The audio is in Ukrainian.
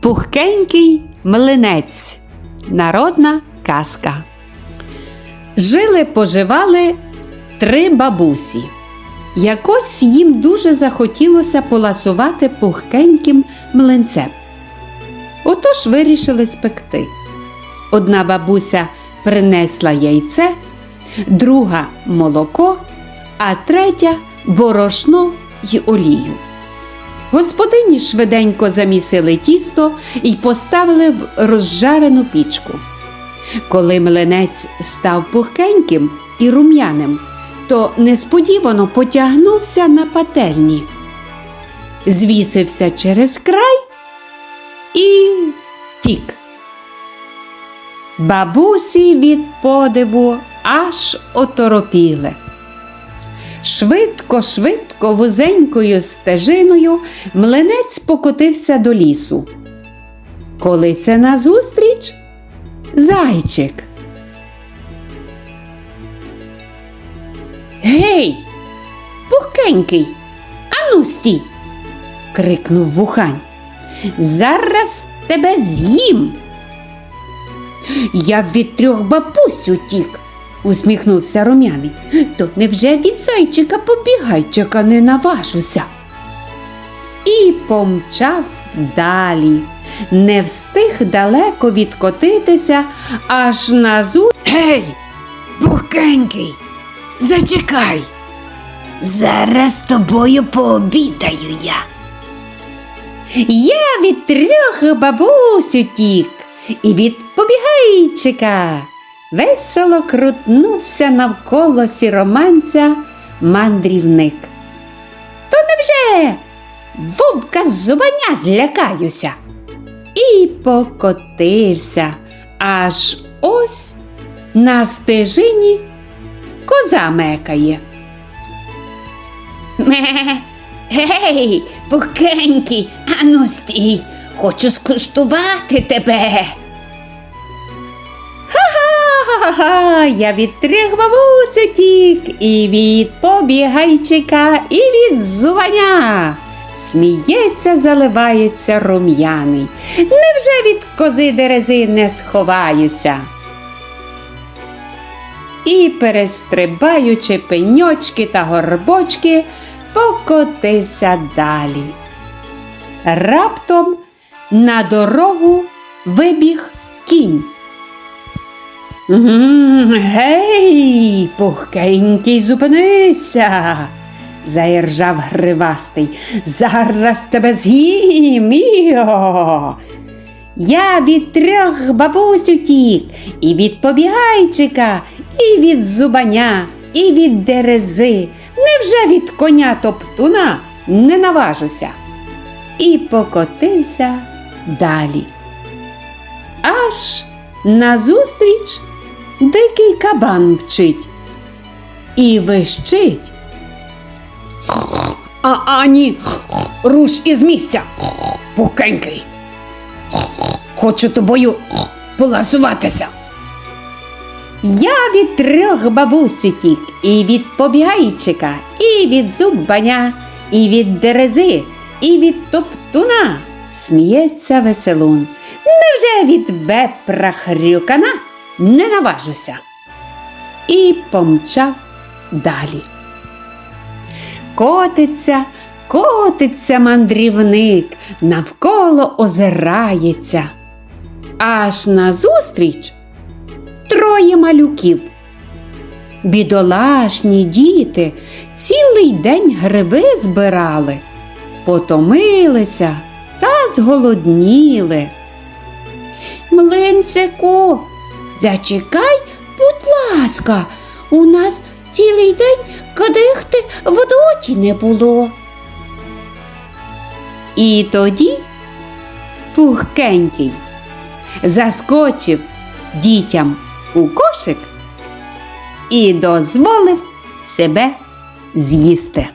Пухкенький млинець. Народна казка. Жили поживали три бабусі. Якось їм дуже захотілося поласувати пухкеньким млинцем. Отож вирішили спекти. Одна бабуся принесла яйце, друга молоко, а третя борошно й олію. Господині швиденько замісили тісто і поставили в розжарену пічку. Коли млинець став пухкеньким і рум'яним, то несподівано потягнувся на пательні, звісився через край і тік. Бабусі від подиву аж оторопіли. Швидко, швидко, вузенькою стежиною млинець покотився до лісу. Коли це назустріч зайчик. Гей, пухкенький, ану стій. крикнув вухань. Зараз тебе з'їм. Я від трьох бабусь утік, усміхнувся рум'яний. То невже від зайчика побігайчика не наважуся? І помчав далі. Не встиг далеко відкотитися, аж назу. Гей, пухкенький, зачекай. Зараз тобою пообідаю я. Я від трьох бабусь утік і від побігайчика. Весело крутнувся навколо сіроманця мандрівник. То невже вовка з зубаня злякаюся? І покотився, аж ось на стежині коза мекає. Ме, гей, пухкенький, ану стій, хочу скуштувати тебе. Ха-ха, я від трьох бабусь утік, і від побігайчика, і від зуваня. Сміється, заливається рум'яний. Невже від кози дерези не сховаюся? І, перестрибаючи пеньочки та горбочки, покотився далі. Раптом на дорогу вибіг кінь. «М, Гей, пухкенький, зупинися, заіржав гривастий. Зараз тебе з'їм. Іо. Я від трьох бабусь утік, і від побігайчика, і від зубаня, і від дерези. Невже від коня топтуна не наважуся? І покотився далі. Аж назустріч дикий кабан мчить і вищить. А ані, руш із місця, пухкенький. Хочу тобою поласуватися. Я від трьох бабусь утік, і від побігайчика, і від зубаня, і від дерези, і від топтуна. Сміється веселун. Невже від вепра хрюкана не наважуся? І помчав далі. Котиться, котиться мандрівник, навколо озирається. Аж назустріч троє малюків. Бідолашні діти цілий день гриби збирали, потомилися та зголодніли. Млинцику, зачекай, будь ласка, у нас цілий день кадихти в доті не було. І тоді пухкенький заскочив дітям у кошик і дозволив себе з'їсти.